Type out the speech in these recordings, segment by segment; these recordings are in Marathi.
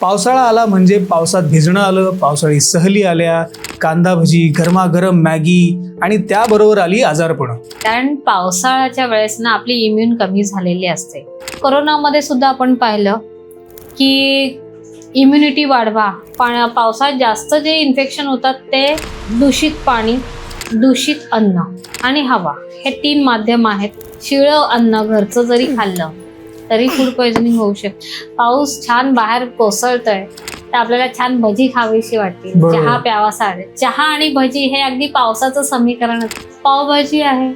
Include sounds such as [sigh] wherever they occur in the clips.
पावसाळा आला म्हणजे पावसात भिजणं आलं पावसाळी सहली आल्या कांदा भजी गरमागरम मॅगी आणि त्याबरोबर आली आजारपणं कारण पावसाळ्याच्या वेळेस ना आपली इम्युन कमी झालेली असते. कोरोनामध्ये सुद्धा आपण पाहिलं की इम्युनिटी वाढवा. पण पावसात जास्त जे इन्फेक्शन होतात ते दूषित पाणी दूषित अन्न आणि हवा. हे तीन माध्यम आहेत. शिळं अन्न घरचं जरी खाल्लं तरी फूड पॉइझनिंग होऊ शकते पाऊस छान बाहेर कोसळतोय तर आपल्याला छान भजी खावीशी वाटते. चहा प्यावासा वाटेल चहा आणि भजी हे अगदी पावसाचं समीकरण. पावभाजी आहे.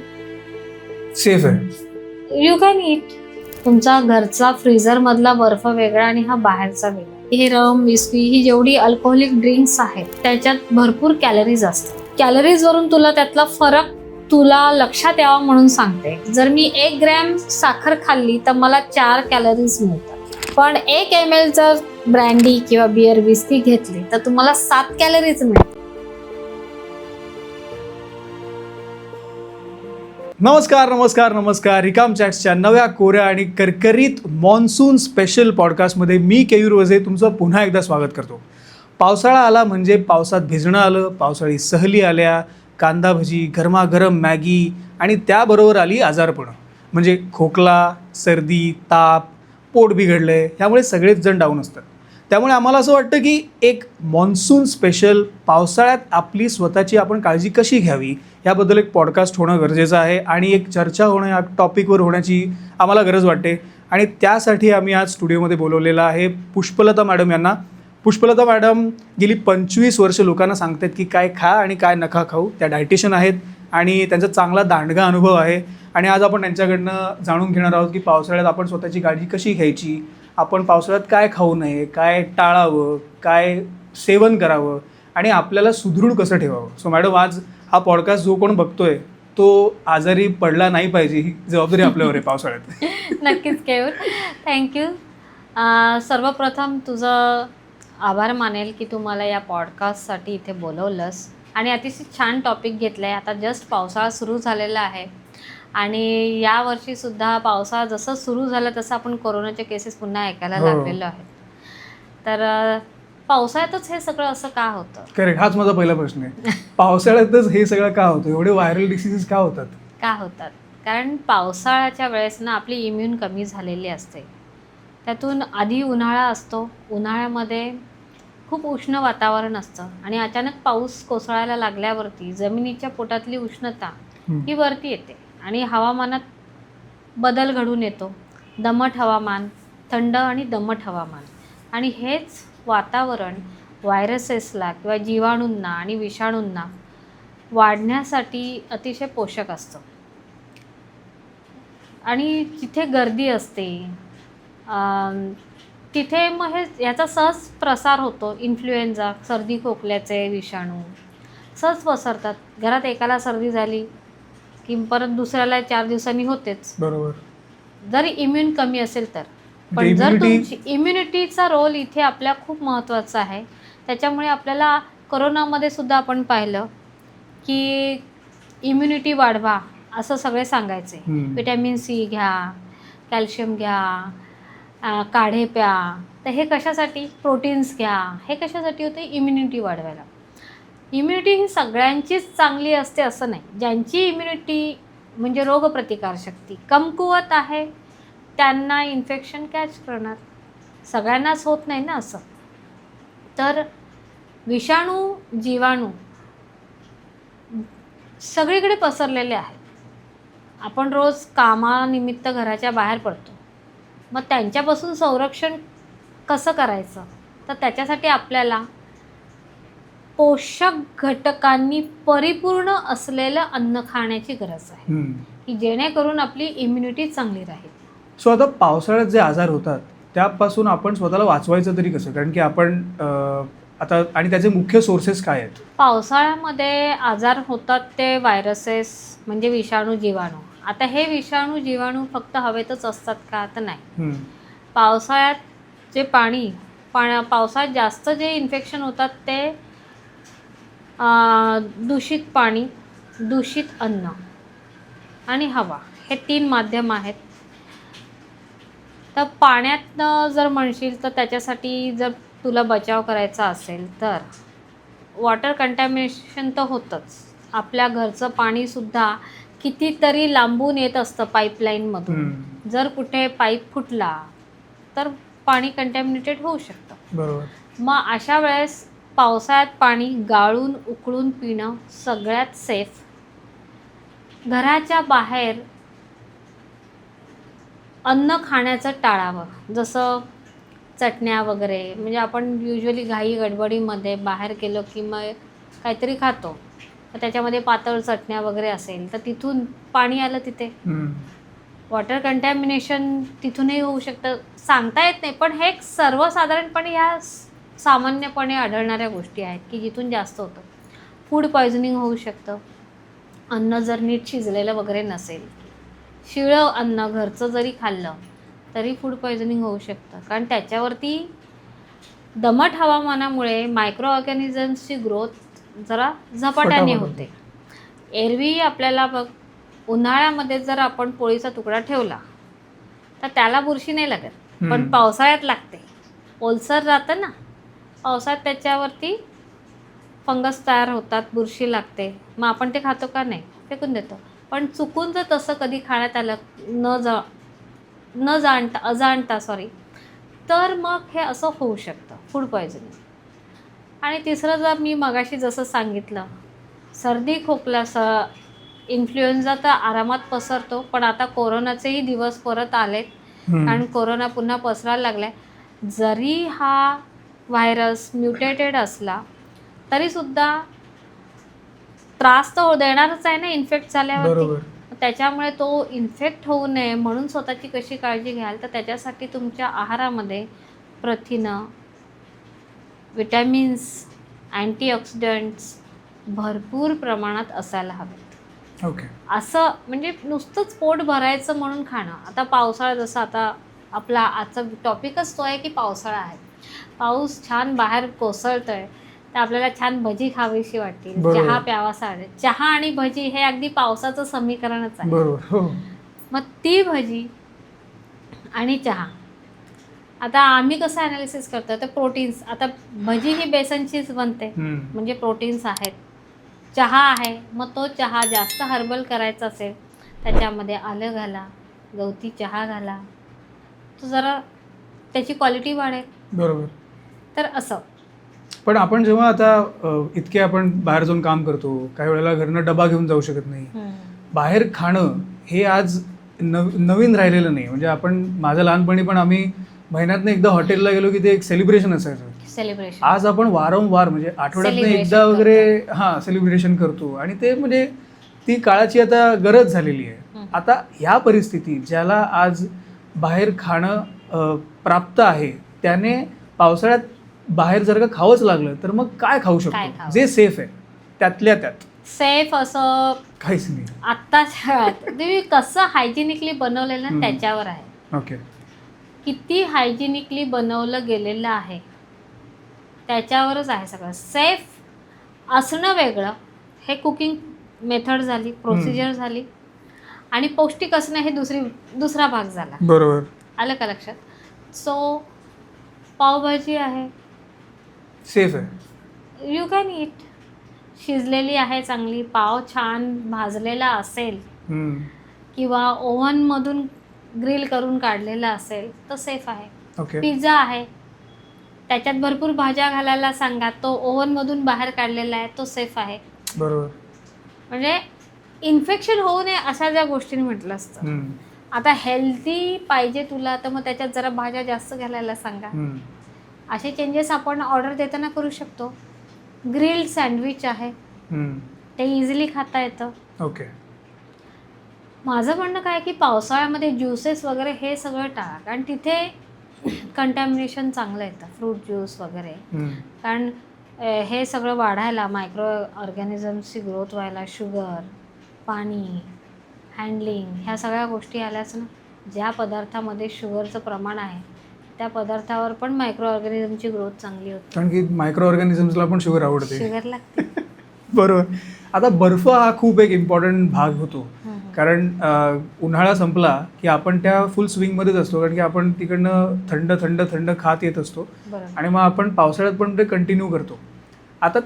सेफ आहे. यू कॅन इट तुमचा घरचा फ्रीझर मधला बर्फ वेगळा आणि हा बाहेरचा वेगळा. हे रम विस्की ही जेवढी अल्कोहोलिक ड्रिंक्स आहेत त्याच्यात भरपूर कॅलरीज असतात. कॅलरीज वरून तुला त्यातला फरक तुला लक्षात यावं म्हणून सांगते. जर मी एक ग्रॅम साखर खाल्ली तर मला चार कॅलरीज मिळतात. पण एक एम एल जर ब्रँडी किंवा बिअर विस्की घेतली तर तुम्हाला सात कॅलरीज मिळतात. नमस्कार नमस्कार नमस्कार. रिकाम चॅट्सच्या नव्या कोऱ्या आणि करकरीत मॉन्सून स्पेशल पॉडकास्टमध्ये मी केयूर वझे तुमचं पुन्हा एकदा स्वागत करतो. पावसाळा आला म्हणजे पावसात भिजणं आलं पावसाळी सहली आल्या कांदा भजी गरमागरम मॅगी आणि त्याबरोबर आली आजारपणं. म्हणजे खोकला सर्दी ताप पोट बिघडलं आहे ह्यामुळे सगळेच जण डाऊन असतात. त्यामुळे आम्हाला असं वाटतं की एक मॉन्सून स्पेशल पावसाळ्यात आपली स्वतःची आपण काळजी कशी घ्यावी याबद्दल एक पॉडकास्ट होणं गरजेचं आहे आणि एक चर्चा होणं या टॉपिकवर होण्याची आम्हाला गरज वाटते. आणि त्यासाठी आम्ही आज स्टुडिओमध्ये बोलवलेलं आहे पुष्पलता मॅडम यांना. पुष्पलता मॅडम गेली पंचवीस वर्ष लोकांना सांगतात की काय खा आणि काय नका खाऊ. त्या डायटिशियन आहेत आणि त्यांचा चांगला दांडगा अनुभव आहे. आणि आज आपण त्यांच्याकडनं जाणून घेणार आहोत की पावसाळ्यात आपण स्वतःची काळजी कशी घ्यायची? आपण पावसाळ्यात काय खाऊ नये? काय टाळावं? काय सेवन करावं? आणि आपल्याला सुदृढ कसं ठेवावं? सो मॅडम आज हा पॉडकास्ट जो कोण बघतोय तो आजारी पडला नाही पाहिजे ही जबाबदारी आपल्यावर आहे पावसाळ्यात. [laughs] नक्कीच केवळ. थँक्यू सर्वप्रथम तुझं आभार मानेल की तू मला या पॉडकास्टसाठी इथे बोलवलंस. आणि अतिशय छान टॉपिक घेतलं आहे आता जस्ट पावसाळा सुरू झालेला आहे. आणि यावर्षीसुद्धा पावसाळा जसं सुरू झालं तसं आपण कोरोनाचे केसेस पुन्हा ऐकायला हो. लागलेलो आहे. तर पावसाळ्यातच हे सगळं असं का होतं? करेक्ट हाच माझा पहिला प्रश्न आहे. पावसाळ्यातच हे सगळं का होतं? एवढे व्हायरल डिसिजेस का होतात? का होतात? कारण पावसाळ्याच्या वेळेस ना आपली इम्युन कमी झालेली असते. त्यातून आधी उन्हाळा असतो. उन्हाळ्यामध्ये खूप उष्ण वातावरण असतं आणि अचानक पाऊस कोसळायला लागल्यावरती जमिनीच्या पोटातली उष्णता. ही वरती येते आणि हवामानात बदल घडून येतो. दमट हवामान थंड आणि दमट हवामान. आणि हेच वातावरण व्हायरसेसला किंवा जीवाणूंना आणि विषाणूंना वाढण्यासाठी अतिशय पोषक असतं. आणि जिथे गर्दी असते. तिथे मग हे याचा सहज प्रसार होतो इन्फ्लुएन्झा सर्दी खोकल्याचे विषाणू. सहज पसरतात. घरात एकाला सर्दी झाली की परत दुसऱ्याला चार दिवसांनी होतेच. बरोबर. जर इम्युन कमी असेल तर. पण म्हणजे जर immunity- तुमची इम्युनिटीचा रोल इथे आपल्या खूप महत्त्वाचा आहे. त्याच्यामुळे आपल्याला कोरोनामध्ये सुद्धा आपण पाहिलं की इम्युनिटी वाढवा असं सगळे सांगायचे. विटॅमिन सी घ्या कॅल्शियम घ्या काढे प्या तर हे कशासाठी? प्रोटीन्स घ्या. हे कशासाठी होते? इम्युनिटी वाढवायला. इम्युनिटी ही सगळ्यांचीच चांगली असते असं नाही. ज्यांची इम्युनिटी म्हणजे रोगप्रतिकारशक्ती कमकुवत आहे त्यांना इन्फेक्शन कॅच करणार. सगळ्यांनाच होत नाही ना असं. तर विषाणू जीवाणू सगळीकडे पसरलेले आहेत. आपण रोज कामानिमित्त घराच्या बाहेर पडतो. मग त्यांच्यापासून संरक्षण कसं करायचं? तर त्याच्यासाठी आपल्याला पोषक घटकांनी परिपूर्ण असलेलं अन्न खाण्याची गरज आहे. की जेणेकरून आपली इम्युनिटी चांगली राहील. सो आता पावसाळ्यात जे आजार होतात त्यापासून आपण स्वतःला वाचवायचं तरी कसं? कारण की आपण अं, आता आणि त्याचे मुख्य सोर्सेस काय आहेत? पावसाळ्यामध्ये आजार होतात ते व्हायरसेस म्हणजे विषाणू जीवाणू. आता हे विषाणू जीवाणू फक्त हवेतच असतात का तर नाही. पावसाळ्यात जे पाणी पाण्या पावसाळ्यात जास्त जे इन्फेक्शन होतात ते दूषित पाणी दूषित अन्न आणि हवा हे तीन माध्यम आहेत. तर पाण्यात जर म्हणशील तर त्याच्यासाठी जर तुला बचाव करायचा असेल तर वॉटर कंटॅमिनेशन तर होतंच. आपल्या घरचं पाणीसुद्धा कितीतरी लांबून येत असतं पाईपलाईनमधून हम्म. जर कुठे पाईप फुटला तर पाणी कंटॅमिनेटेड होऊ शकतं. बरोबर. मग अशा वेळेस पावसाळ्यात पाणी गाळून उकळून पिणं सगळ्यात सेफ घराच्या बाहेर अन्न खाण्याचं टाळावं. जसं चटण्या वगैरे म्हणजे आपण युजली घाई गडबडीमध्ये बाहेर गेलो की मग काहीतरी खातो. तर त्याच्यामध्ये पातळ चटण्या वगैरे असेल तर तिथून पाणी आलं तिथे. वॉटर कंटॅमिनेशन तिथूनही होऊ शकतं. सांगता येत नाही पण हे एक सर्वसाधारणपणे ह्या सामान्यपणे आढळणाऱ्या गोष्टी आहेत की जिथून जास्त होतं. फूड पॉयझनिंग होऊ शकतं. अन्न जर नीट शिजलेलं वगैरे नसेल शिळं अन्न घरचं जरी खाल्लं तरी फूड पॉयझनिंग होऊ शकतं. कारण त्याच्यावरती दमट हवामानामुळे मायक्रो ऑर्गॅनिझम्सची ग्रोथ जरा झपाट्याने होते. एरवी आपल्याला बघ उन्हाळ्यामध्ये जर आपण पोळीचा तुकडा ठेवला तर त्याला बुरशी नाही लागत. पण. पावसाळ्यात लागते. ओलसर राहतं ना पावसाळ्यात त्याच्यावरती फंगस तयार होतात बुरशी लागते. मग आपण ते खातो का नाही? फेकून देतो. पण चुकून जर तसं कधी खाण्यात आलं न जा न जाणता अजाणता सॉरी तर मग हे असं होऊ शकतं. फूड पॉयझनिंग आणि तिसरं जर मी मगाशी जसं सांगितलं सर्दी खोकला स इन्फ्लुएन्झा तर आरामात पसरतो पण आता कोरोनाचेही दिवस परत आलेत. कारण कोरोना पुन्हा पसरायला लागलाय. जरी हा व्हायरस म्युटेटेड असला तरीसुद्धा त्रास तर हो- देणारच आहे ना इन्फेक्ट झाल्यावरती. त्याच्यामुळे तो इन्फेक्ट होऊ नये म्हणून स्वतःची कशी काळजी घ्याल तर त्याच्यासाठी तुमच्या आहारामध्ये प्रथिनं विटॅमिन्स अँटीऑक्सिडंट्स भरपूर प्रमाणात असायला हवेत. ओके. असं म्हणजे नुसतंच पोट भरायचं म्हणून खाणं. आता पावसाळा जसं आता आपला आजचा टॉपिकच तो आहे की पावसाळा आहे. पाऊस छान बाहेर कोसळतोय तर आपल्याला छान भजी खावीशी बरोबर. चहा प्यावासा वाटेल चहा आणि भजी हे अगदी पावसाचं समीकरणच आहे. हो. मग ती भजी आणि चहा आता आम्ही कसं ॲनालिसिस करतो तर प्रोटीन्स आता भजी ही बेसनचीच बनते. म्हणजे प्रोटीन्स आहेत. चहा आहे. मग तो चहा जास्त हर्बल करायचा असेल त्याच्यामध्ये आलं घाला गवती चहा घाला. तो जरा त्याची क्वालिटी वाढेल. बरोबर. तर असं. पण आपण जेव्हा आता इतके आपण बाहेर जाऊन काम करतो काही वेळेला घरनं डबा घेऊन जाऊ शकत नाही. बाहेर खाणं हे आज नव नवीन राहिलेलं नाही. म्हणजे आपण माझ्या लहानपणी पण आम्ही महिन्यातनं एकदा हॉटेलला गेलो की ते एक सेलिब्रेशन असायचं. सेलिब्रेशन आज आपण वारंवार म्हणजे आठवड्यातनं Celebration एकदा वगैरे हां सेलिब्रेशन करतो. आणि ते म्हणजे ती काळाची आता गरज झालेली आहे. हं. आता ह्या परिस्थितीत ज्याला आज बाहेर खाणं अ, प्राप्त आहे त्याने पावसाळ्यात बाहेर जर का खावंच लागलं तर मग काय खाऊ काय शकतो खावं? जे सेफ आहे त्यातल्या त्यात. सेफ असं काहीच नाही. आत्ताच्या काळात तुम्ही कसं हायजिनिकली बनवलेलं ना हम्म. त्याच्यावर आहे. ओके किती हायजिनिकली बनवलं गेलेलं आहे. त्याच्यावरच आहे सगळं. सेफ असणं वेगळं. हे कुकिंग मेथड झाली प्रोसिजर झाली. आणि पौष्टिक असणं हे दुसरी दुसरा भाग झाला. बरोबर. आलं का लक्षात? सो पावभाजी आहे. सेफ आहे. यू कॅन इट शिजलेली आहे चांगली. पाव छान भाजलेला असेल. किंवा ओव्हनमधून ग्रिल करून काढलेला असेल तर सेफ आहे. पिझ्झा आहे. त्याच्यात भरपूर भाज्या घालायला सांगा. तो ओव्हनमधून बाहेर काढलेला आहे तो सेफ आहे. बरोबर. म्हणजे इन्फेक्शन होऊ नये अशा ज्या गोष्टींनी म्हटलं असतं. आता हेल्दी पाहिजे तुला तर मग त्याच्यात जरा भाज्या जास्त घालायला सांगा. असे चेंजेस आपण ऑर्डर देताना करू शकतो. ग्रिल्ड सँडविच आहे. ते इझिली खाता येतं. ओके माझं म्हणणं काय की पावसाळ्यामध्ये ज्युसेस वगैरे हे सगळं टाळा. कारण तिथे कंटॅमिनेशन चांगलं येतं फ्रूट ज्यूस वगैरे. कारण हे सगळं वाढायला मायक्रो ऑर्गॅनिझम्सची ग्रोथ व्हायला शुगर पाणी हँडलिंग ह्या सगळ्या गोष्टी आल्याच ना ज्या पदार्थामध्ये शुगरचं प्रमाण आहे त्या पदार्थावर पण मायक्रो ऑर्गॅनिझमची ग्रोथ चांगली होते. कारण की मायक्रो ऑर्गॅनिझम्सला पण शुगर आवडते. शुगर लागते. [laughs] बरोबर. आता बर्फ हा खूप एक इम्पॉर्टंट भाग होतो. कारण उन्हाळा संपला की आपण त्या फुल स्विंगमध्येच असतो. कारण की आपण तिकडनं थंड थंड थंड खात येत असतो. आणि मग आपण पावसाळ्यात पण ते कंटिन्यू करतो. आता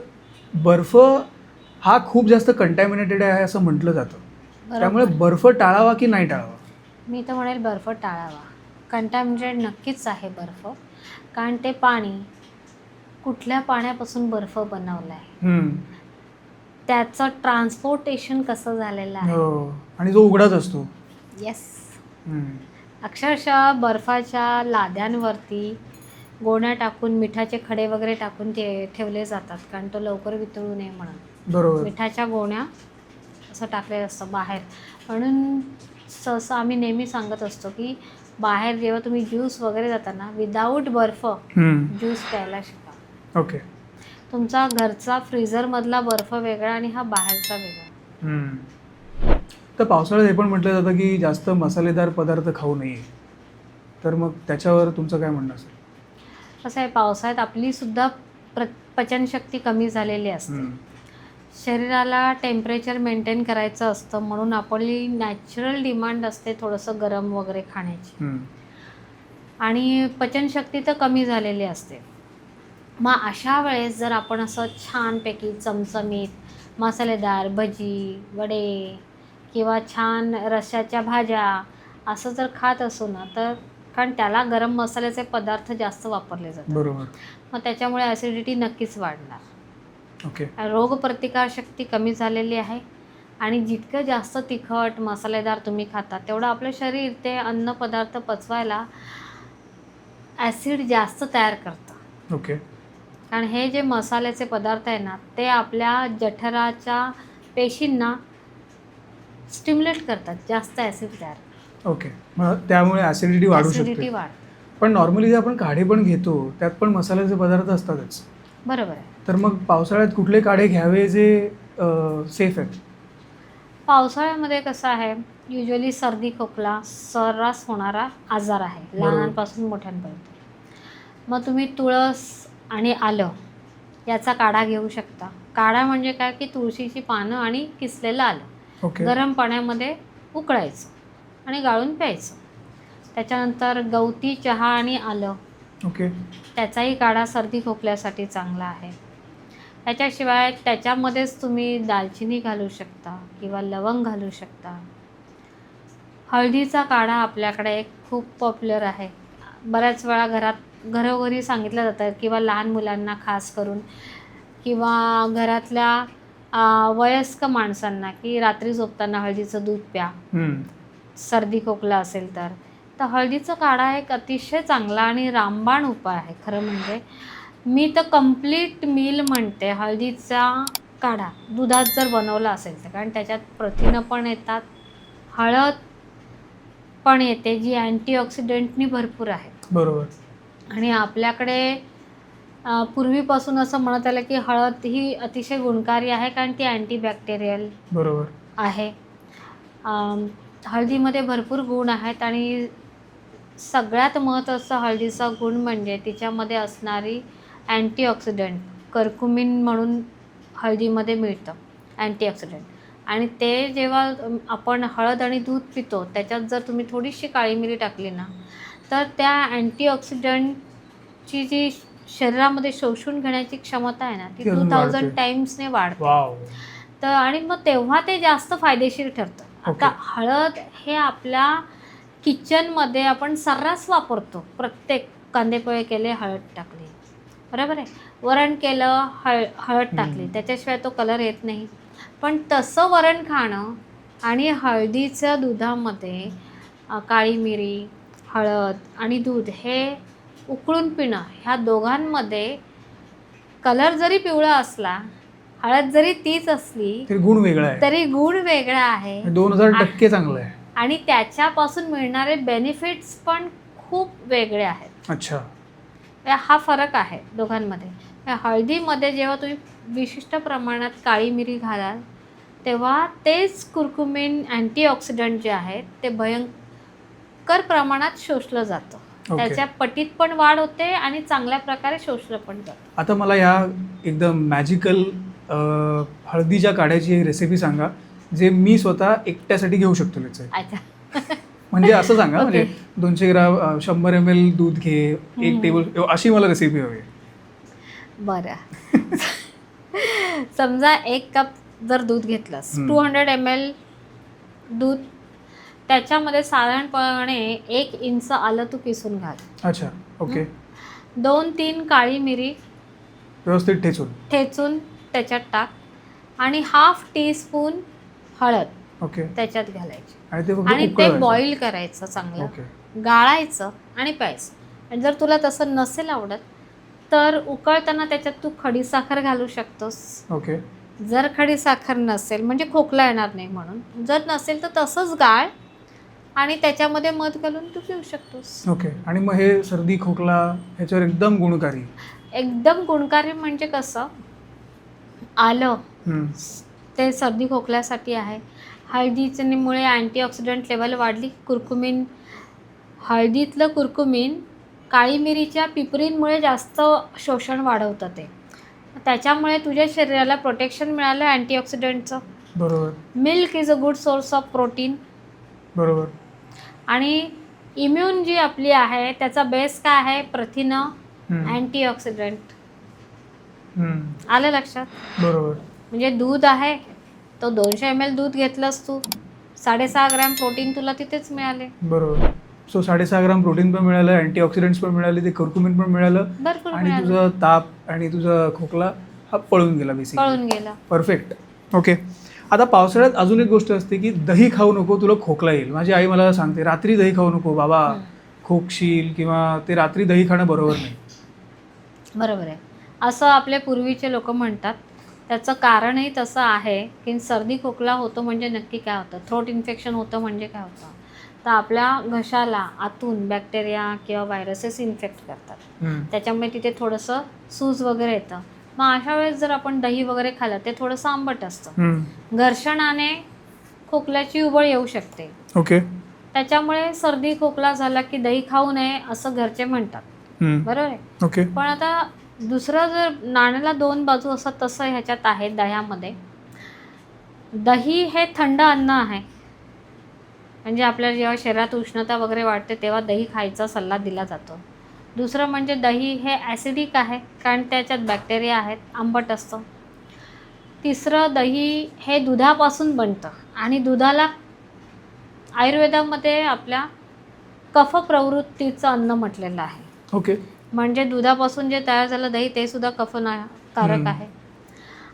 बर्फ हा खूप जास्त कंटॅमिनेटेड आहे असं म्हटलं जातं. त्यामुळे बर्फ टाळावा की नाही टाळावा? मी तर म्हणेल बर्फ टाळावा. कंटॅमिनेटेड नक्कीच आहे बर्फ. कारण ते पाणी कुठल्या पाण्यापासून बर्फ बनवला आहे. त्याचं ट्रान्सपोर्टेशन कसं झालेलं आहे? हो. आणि जो उघडाच असतो. येस. अक्षरशः बर्फाच्या लाद्यांवरती गोण्या टाकून मिठाचे खडे वगैरे टाकून ते ठेवले जातात कारण तो लवकर वितळू नये म्हणून. बरोबर. मिठाच्या गोण्या असं टाकलेलं असतं बाहेर. म्हणून सहसा आम्ही नेहमी सांगत असतो की बाहेर जेव्हा तुम्ही ज्यूस वगैरे जाताना विदाऊट बर्फ. ज्यूस प्यायला शिका. ओके तुमचा घरचा फ्रीझरमधला बर्फ वेगळा आणि हा बाहेरचा वेगळा. तर पावसाळ्यात हे पण म्हटलं जातं की जास्त मसालेदार पदार्थ खाऊ नये तर मग त्याच्यावर तुमचं काय म्हणणं असेल कसं आहे पावसाळ्यात आपली सुद्धा प्र पचनशक्ती कमी झालेली असते. शरीराला टेम्परेचर मेंटेन करायचं असतं म्हणून आपली नॅचरल डिमांड असते थोडंसं गरम वगैरे खाण्याची. आणि पचनशक्ती तर कमी झालेली असते मग अशा वेळेस जर आपण असं छानपैकी चमचमीत मसालेदार भजी वडे किंवा छान रश्याच्या भाज्या असं जर खात असू ना तर कारण त्याला गरम मसाल्याचे पदार्थ जास्त वापरले जातात. बरोबर. मग त्याच्यामुळे ॲसिडिटी नक्कीच वाढणार. ओके. रोगप्रतिकारशक्ती कमी झालेली आहे आणि जितकं जास्त तिखट मसालेदार तुम्ही खाता तेवढं आपलं शरीर ते अन्नपदार्थ पचवायला ॲसिड जास्त तयार करतं. ओके. कारण हे जे मसाल्याचे पदार्थ आहे ना ते आपल्या जठराच्या पेशींना स्टिम्युलेट करतात. जास्त ॲसिड तयार ओके मग त्यामुळे ॲसिडिटी वाढू शकते. वाढ पण नॉर्मली जे आपण काढे पण घेतो त्यात पण मसाल्याचे पदार्थ असतातच. बरोबर आहे. तर मग पावसाळ्यात कुठले काढे घ्यावे जे सेफ आहेत? पावसाळ्यामध्ये कसं आहे युजली सर्दी खोकला सर्रास होणारा आजार आहे. लहानांपासून मोठ्यांपर्यंत. मग तुम्ही तुळस आणि आलं याचा काढा घेऊ शकता. काढा म्हणजे काय? की तुळशीची पानं आणि किसलेलं आलं ओके. गरम पाण्यामध्ये उकळायचं आणि गाळून प्यायचं. त्याच्यानंतर गवती चहा आणि आलं. ओके. त्याचाही काढा सर्दी खोकल्यासाठी चांगला आहे. त्याच्याशिवाय त्याच्यामध्येच तुम्ही दालचिनी घालू शकता किंवा लवंग घालू शकता. हळदीचा काढा आपल्याकडे एक खूप पॉप्युलर आहे. बऱ्याच वेळा घरात घरोघरी सांगितलं जातं किंवा लहान मुलांना खास करून किंवा घरातल्या वयस्क माणसांना की रात्री झोपताना हळदीचं दूध प्या. सर्दी खोकला असेल तर. तर हळदीचा काढा एक अतिशय चांगला आणि रामबाण उपाय आहे खरं म्हणजे. मी तर कंप्लीट मील म्हणते हळदीचा काढा. दुधात जर बनवला असेल तर कारण त्याच्यात प्रथिनं पण येतात हळद पण येते जी अँटीऑक्सिडंटनी भरपूर आहे. बरोबर. आणि आपल्याकडे पूर्वीपासून असं म्हणत आलं की हळद ही अतिशय गुणकारी आहे कारण ती अँटीबॅक्टेरियल बरोबर. आहे. हळदीमध्ये भरपूर गुण आहेत आणि सगळ्यात महत्त्वाचा हळदीचा गुण म्हणजे तिच्यामध्ये असणारी अँटीऑक्सिडंट कर्कुमिन म्हणून हळदीमध्ये मिळतं अँटीऑक्सिडंट. आणि ते जेव्हा आपण हळद आणि दूध पितो त्याच्यात जर तुम्ही थोडीशी काळी मिरी टाकली ना तर त्या अँटीऑक्सिडंटची जी शरीरामध्ये शोषून घेण्याची क्षमता आहे ना ती टू थाउजंड वाढते. टाईम्सने वाढते. तर आणि मग तेव्हा ते जास्त फायदेशीर ठरतं. आता. हळद हे आपल्या किचनमध्ये आपण सर्रास वापरतो. प्रत्येक कांदेपोहे केले हळद टाकली. बरोबर आहे? वरण केलं हळ हळद टाकली. त्याच्याशिवाय तो कलर येत नाही. पण तसं वरण खाणं आणि हळदीच्या दुधामध्ये काळी मिरी हळद आणि दूध हे उकळून पिणं ह्या दोघांमध्ये कलर जरी पिवळा असला हळद जरी तीच असली तरी गुण वेगळा आहे. तरी गुण वेगळा आहे. दोन हजार टक्के चांगलं आहे. आणि त्याच्यापासून मिळणारे बेनिफिट्स पण खूप वेगळे आहेत. अच्छा. हा फरक आहे दोघांमध्ये. हळदीमध्ये जेव्हा तुम्ही विशिष्ट प्रमाणात काळी मिरी घालाल तेव्हा तेच कुरकुमिन अँटीऑक्सिडंट जे आहेत ते भयंकर प्रमाणात शोषलं जातं त्याच्या पटीत पण वाढ होते आणि चांगल्या प्रकारे शोषलं पण जातं आता मला या एकदम मॅजिकल हळदीच्या काढ्याची रेसिपी सांगा जे मी स्वतः एकट्यासाठी घेऊ शकतो. अच्छा [laughs] म्हणजे असं सांगा. म्हणजे दोनशे ग्राम शंभर एम एल दूध घे एक. टेबल अशी मला रेसिपी हवी. बरं [laughs] समजा एक कप जर दूध घेतलंस. टू हंड्रेड एम एल दूध त्याच्यामध्ये साधारणपणे एक इंच आलं तू किसून घाल. अच्छा ओके. दोन तीन काळी मिरी व्यवस्थित ठेचून. ठेचून त्याच्यात टाक आणि हाफ टी स्पून हळद ओके. त्याच्यात घालायची. आणि ते. बॉईल करायचं चांगलं. गाळायचं आणि प्यायचं. आणि जर तुला तसं नसेल आवडत तर उकळताना त्याच्यात तू खडीसाखर घालू शकतोस. ओके. जर खडी साखर नसेल म्हणजे खोकला येणार नाही म्हणून. जर नसेल तर तसंच गाळ आणि त्याच्यामध्ये मध घालून तू पिऊ शकतोस. ओके आणि मग हे सर्दी खोकला ह्याच्यावर एकदम गुणकारी. एकदम गुणकारी म्हणजे कसं? आलं. हम्म. ते सर्दी खोकल्यासाठी आहे. हळदीमुळे अँटीऑक्सिडंट लेवल वाढली. कुरकुमीन हळदीतलं कुरकुमीन काळी मिरीच्या पिपरींमुळे जास्त शोषण वाढवतं ते. त्याच्यामुळे तुझ्या शरीराला प्रोटेक्शन मिळालं अँटीऑक्सिडंटचं बरोबर. Milk is a good source of protein बरोबर. आणि इम्युन जी आपली आहे त्याचा बेस काय आहे? प्रथिनं. अँटीऑक्सिडंट. आलं लक्षात? बरोबर. म्हणजे दूध आहे तो दोनशे एम एल दूध घेतलंस तू. साडेसहा ग्रॅम प्रोटीन तुला तिथेच मिळाले. बरोबर. सो साडेसहा ग्राम प्रोटीन पण मिळालं अँटीऑक्सिडंट्स पण मिळाले ते कर्कुमिन पण मिळालं. भरपूर आणि मिळाले. तुझं ताप आणि तुझा खोकला हा पळून गेला बेसिक पळून गेला. परफेक्ट ओके आता पावसाळ्यात अजून एक गोष्ट असते की दही खाऊ नको तुला खोकला येईल. माझी आई मला सांगते रात्री दही खाऊ नको बाबा. खोकशील किंवा ते रात्री दही खाणं बरोबर नाही. बरोबर आहे. असं आपले पूर्वीचे लोक म्हणतात. त्याचं कारणही तसं आहे की सर्दी खोकला होतो म्हणजे नक्की काय होतं? थ्रोट इन्फेक्शन होतं म्हणजे काय होतं? तर आपल्या घशाला आतून बॅक्टेरिया किंवा व्हायरसेस इन्फेक्ट करतात. त्याच्यामुळे तिथे थोडंसं सूज वगैरे येतं. मग अशा वेळेस जर आपण दही वगैरे खाल्लं ते थोडंसं आंबट असतं. घर्षणाने खोकल्याची उबळ येऊ शकते. ओके. त्याच्यामुळे सर्दी खोकला झाला की दही खाऊ नये असं घरचे म्हणतात. बरोबर आहे? ओके. पण आता दुसरं जर नाण्याला दोन बाजू असतात तसं ह्याच्यात आहे दह्यामध्ये. दही हे थंड अन्न आहे. म्हणजे आपल्याला जेव्हा शरीरात उष्णता वगैरे वाढते तेव्हा दही खायचा सल्ला दिला जातो. दुसरं म्हणजे दही हे ॲसिडिक आहे कारण त्याच्यात बॅक्टेरिया आहेत आंबट असतं. तिसरं दही हे दुधापासून बनतं. आणि दुधाला आयुर्वेदामध्ये आपल्या कफ प्रवृत्तीचं अन्न म्हटलेलं आहे. ओके. म्हणजे दुधापासून जे तयार झालं दही ते सुद्धा कफकारक हम्म. आहे.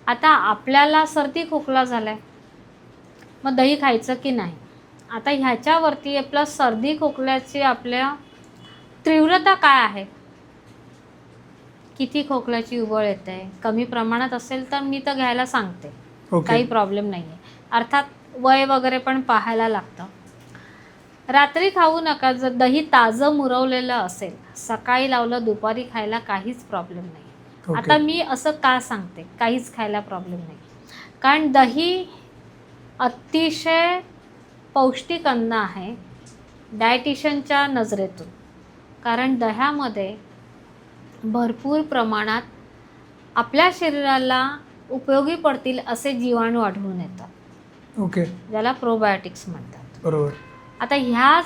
आता आपल्याला सर्दी खोकला झालाय. मग दही खायचं की नाही? आता ह्याच्यावरती आपला सर्दी खोकल्याची आपल्या तीव्रता काय आहे? किती खोकल्याची उबळ येते? कमी प्रमाणात असेल तर मी तर घ्यायला सांगते. काही ओके. प्रॉब्लेम नाही आहे अर्थात वय वगैरे पण पाहायला लागतं. रात्री खाऊ नका. जर दही ताजं मुरवलेलं असेल सकाळी लावलं दुपारी खायला काहीच प्रॉब्लेम नाही. आता ओके मी असं का सांगते? काहीच खायला प्रॉब्लेम नाही. कारण दही अतिशय पौष्टिक अन्न आहे. डायटिशियनच्या नजरेतून. कारण दह्यामध्ये भरपूर प्रमाणात आपल्या शरीराला उपयोगी पडतील असे जीवाणू आढळून येतात. ओके. ज्याला प्रोबायोटिक्स म्हणतात. बरोबर. आता ह्याच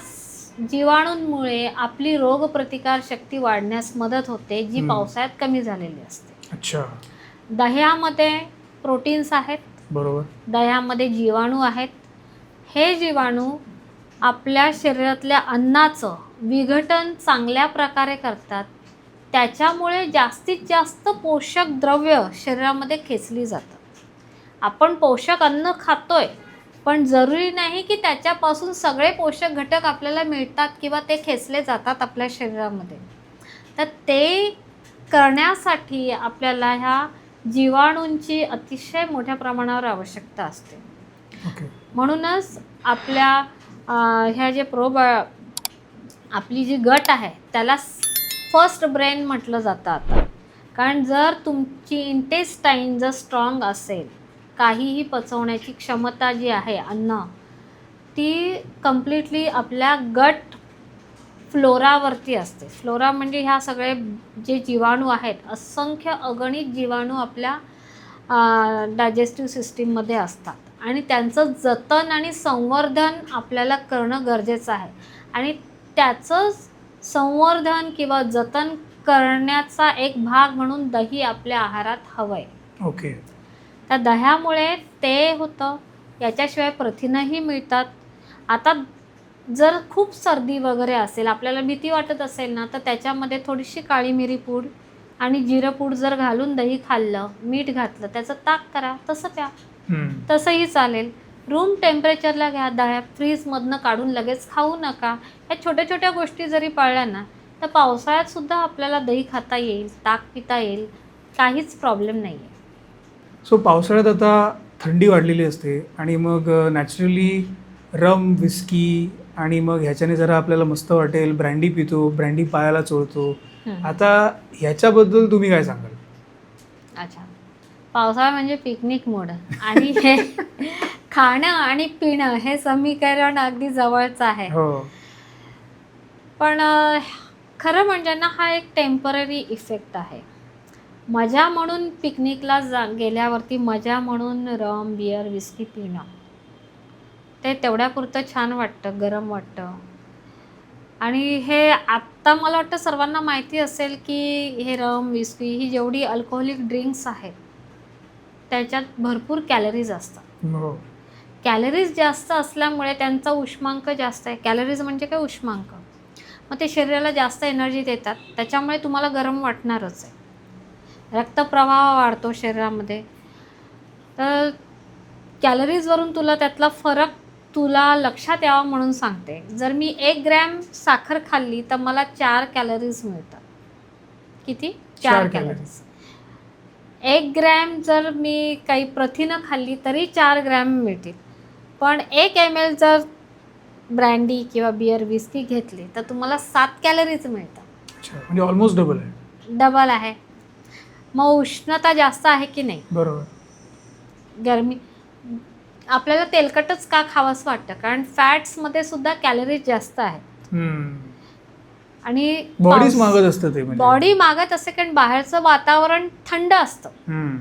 जीवाणूंमुळे आपली रोगप्रतिकार शक्ती वाढण्यास मदत होते जी. पावसाळ्यात कमी झालेली असते. अच्छा. दह्यामध्ये प्रोटीन्स आहेत. बरोबर. दह्यामध्ये जीवाणू आहेत. हे जीवाणू आपल्या शरीरातल्या अन्नाचं विघटन चांगल्या प्रकारे करतात. त्याच्यामुळे जास्तीत जास्त पोषक द्रव्य शरीरामध्ये खेचली जातात आपण पोषक अन्न खातोय पण जरुरी नाही की त्याच्यापासून सगळे पोषक घटक आपल्याला मिळतात किंवा ते खेचले जातात आपल्या शरीरामध्ये. तर ते करण्यासाठी आपल्याला ह्या जीवाणूंची अतिशय मोठ्या प्रमाणावर आवश्यकता असते. ओके. म्हणूनच आपल्या ह्या जे प्रोब आपली जी गट आहे त्याला फर्स्ट ब्रेन म्हटलं जातं आता. कारण जर तुमची इंटेस्टाईन जर स्ट्रॉंग असेल काहीही पचवण्याची क्षमता जी आहे अन्न ती कम्प्लिटली आपल्या गट फ्लोरावरती असते. फ्लोरा म्हणजे ह्या सगळे जे जीवाणू आहेत असंख्य अगणित जीवाणू आपल्या डायजेस्टिव्ह सिस्टीममध्ये असतात. आणि त्यांचं जतन आणि संवर्धन आपल्याला करणं गरजेचं आहे. आणि त्याचं संवर्धन किंवा जतन करण्याचा एक भाग म्हणून दही आपल्या आहारात हवं आहे ओके. त्या दह्यामुळे ते होतं याच्याशिवाय प्रथिनही मिळतात. आता जर खूप सर्दी वगैरे असेल आपल्याला भीती वाटत असेल ना तर त्याच्यामध्ये थोडीशी काळी मिरी पूड आणि जिरं पूड जर घालून दही खाल्लं मीठ घातलं त्याचं ताक करा तसं प्या. तसंही चालेल. रूम टेम्परेचरला घ्या दह्या फ्रीजमधनं काढून लगेच खाऊ नका. या छोट्या छोट्या गोष्टी जरी पाळल्या ना तर पावसाळ्यात सुद्धा आपल्याला दही खाता येईल ताक पिता येईल काहीच प्रॉब्लेम नाही आहे सो पावसाळ्यात आता थंडी वाढलेली असते आणि मग नॅचरली रम विस्की आणि मग ह्याच्याने जरा आपल्याला मस्त वाटेल ब्रँडी पितो ब्रँडी पायाला चोळतो. आता ह्याच्याबद्दल तुम्ही काय सांगाल? अच्छा. पावसाळा म्हणजे पिकनिक मोड आणि हे [laughs] खाणं आणि पिणं हे समीकरण अगदी जवळचं आहे. हो. पण खरं म्हणजे ना हा एक टेंपररी इफेक्ट आहे. मजा म्हणून पिकनिकला जा गेल्यावरती मजा म्हणून रम बियर विस्की पिणं. ते तेवढ्यापुरतं छान वाटतं गरम वाटतं. आणि हे आत्ता मला वाटतं सर्वांना माहिती असेल की हे रम विस्की ही जेवढी अल्कोहोलिक ड्रिंक्स आहेत त्याच्यात भरपूर कॅलरीज असतात. हो. कॅलरीज जास्त असल्यामुळे त्यांचा उष्मांक जास्त आहे. कॅलरीज म्हणजे काय? उष्मांक. मग ते शरीराला जास्त एनर्जी देतात. त्याच्यामुळे तुम्हाला गरम वाटणारच आहे. रक्तप्रवाह वाढतो शरीरामध्ये. तर कॅलरीजवरून तुला त्यातला फरक तुला लक्षात यावा म्हणून सांगते. जर मी एक ग्रॅम साखर खाल्ली तर मला चार कॅलरीज मिळतात. किती? चार. कॅलरीज. एक ग्रॅम जर मी काही प्रथिनं खाल्ली तरी चार ग्रॅम मिळतील. पण एक एम एल जर ब्रँडी किंवा बियर विस्की घेतली तर तुम्हाला सात कॅलरीज मिळतात. अच्छा म्हणजे ऑलमोस्ट डबल आहे. डबल आहे. मग उष्णता जास्त आहे की नाही? बरोबर. गरमी आपल्याला तेलकटच का खावंसं वाटतं? कारण फॅट्समध्ये सुद्धा कॅलरीज जास्त आहेत. आणि बॉडीच मागत असतं ते म्हणजे. बॉडी मागत असते कारण बाहेरचं वातावरण थंड असतं. हम्म.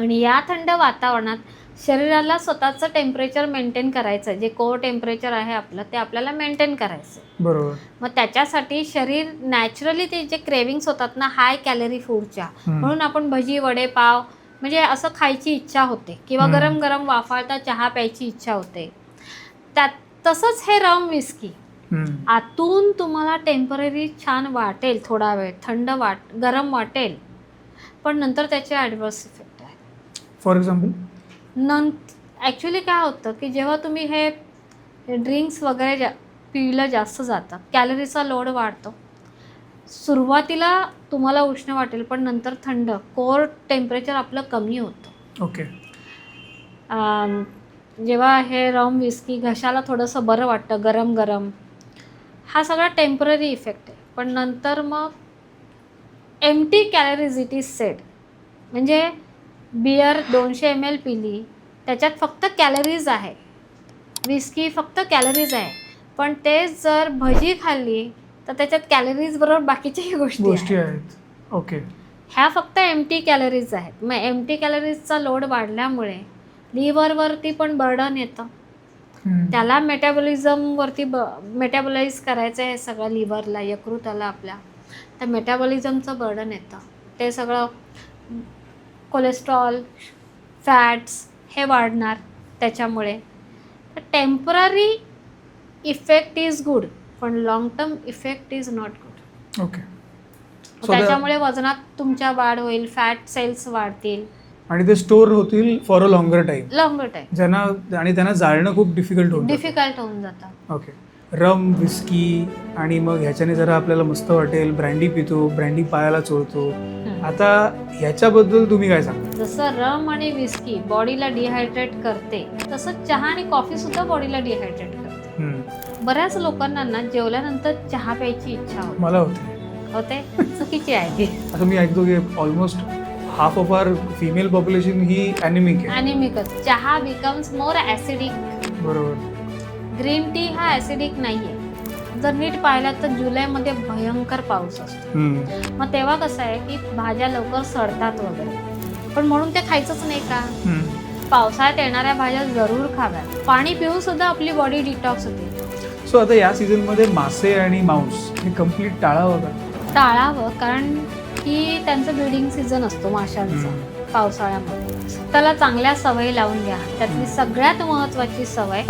आणि या थंड वातावरणात शरीराला स्वतःचं टेम्परेचर मेंटेन करायचं जे कोर टेम्परेचर आहे आपलं ते आपल्याला मेंटेन करायचं बरोबर. मग त्याच्यासाठी शरीर नॅचरली ते जे क्रेविंग्स होतात ना हाय कॅलरी फूडच्या. म्हणून आपण भजी वडे पाव म्हणजे असं खायची इच्छा होते. किंवा. गरम गरम वाफाळता चहा प्यायची इच्छा होते. त्यात तसंच हे रम विस्की. आतून तुम्हाला टेंपररी छान वाटेल थोडा वेळ थंड वाट गरम वाटेल. पण नंतर त्याचे ॲडवर्स इफेक्ट आहेत. फॉर एक्झाम्पल नंत ॲक्च्युली काय होतं की जेव्हा तुम्ही हे ड्रिंक्स वगैरे जा पिलं जास्त जातं कॅलरीचा लोड वाढतो. सुरुवातीला तुम्हाला उष्ण वाटेल पण नंतर थंड कोर टेम्परेचर आपलं कमी होतं. ओके जेव्हा हे रम विस्की घशाला थोडंसं बरं वाटतं गरम गरम हा सगळा टेंपररी इफेक्ट आहे. पण नंतर मग M T calories it is said म्हणजे बियर दोनशे एम एल पिली. त्याच्यात फक्त कॅलरीज आहे. विस्की फक्त कॅलरीज आहे. पण तेच जर भजी खाल्ली तर त्याच्यात कॅलरीज बरोबर बाकीच्याही गोष्टी गोष्टी आहेत. ओके ह्या फक्त एम टी कॅलरीज आहेत. मग एम टी कॅलरीजचा लोड वाढल्यामुळे लिव्हरवरती पण बर्डन येतं. त्याला मेटाबॉलिझमवरती ब मेटाबॉलाइज करायचं आहे सगळं लिव्हरला यकृताला आपल्या. तर मेटाबॉलिझमचं बर्डन येतं. ते सगळं कोलेस्ट्रॉल फॅट्स हे वाढणार त्याच्यामुळे. तर टेंपररी इफेक्ट इज गुड पण long term effect is not good okay त्याच्यामुळे वजनात तुमच्या वाढ होईल फॅट सेल्स वाढतील. आणि ते स्टोर होतील for a longer time longer time ज्यांना आणि त्यांना जाळणं खूप डिफिकल्ट होतं डिफिकल्ट होऊन जातं. ओके रम विस्की आणि मग ह्याच्याने जरा आपल्याला मस्त वाटेल. ब्रँडी पितो ब्रँडी पायाला चोळतो. आता ह्याच्याबद्दल तुम्ही काय सांगा जसं रम आणि विस्की बॉडीला डिहायड्रेट करते तसं चहा आणि कॉफी सुद्धा बॉडीला डिहायड्रेट करते. बऱ्याच लोकांना ना जेवल्यानंतर चहा प्यायची इच्छा होते. मला होते. होते? चुकीची आहे. ती आता मी ऐकतो की almost half of are female population he anaemic आहे. चहा बिकम्स मोर ॲसिडिक बरोबर. ग्रीन टी हा ॲसिडिक नाहीये. जर नीट पाहिलं तर जुलैमध्ये भयंकर पाऊस असतो. मग तेव्हा कसं आहे की भाज्या लवकर सडतात वगैरे. पण म्हणून ते खायचंच नाही का. पावसाळ्यात येणाऱ्या भाज्या जरूर खाव्यात पाणी पिऊन सुद्धा आपली बॉडी डिटॉक्स होते. सो आता या सीझनमध्ये मासे आणि मांस हे कंप्लीट टाळावं का? टाळावं कारण की त्यांचं ब्रिडिंग सीझन असतो माशांचा पावसाळ्यामध्ये. त्याला चांगल्या सवयी लावून घ्या. त्यातली सगळ्यात महत्वाची सवय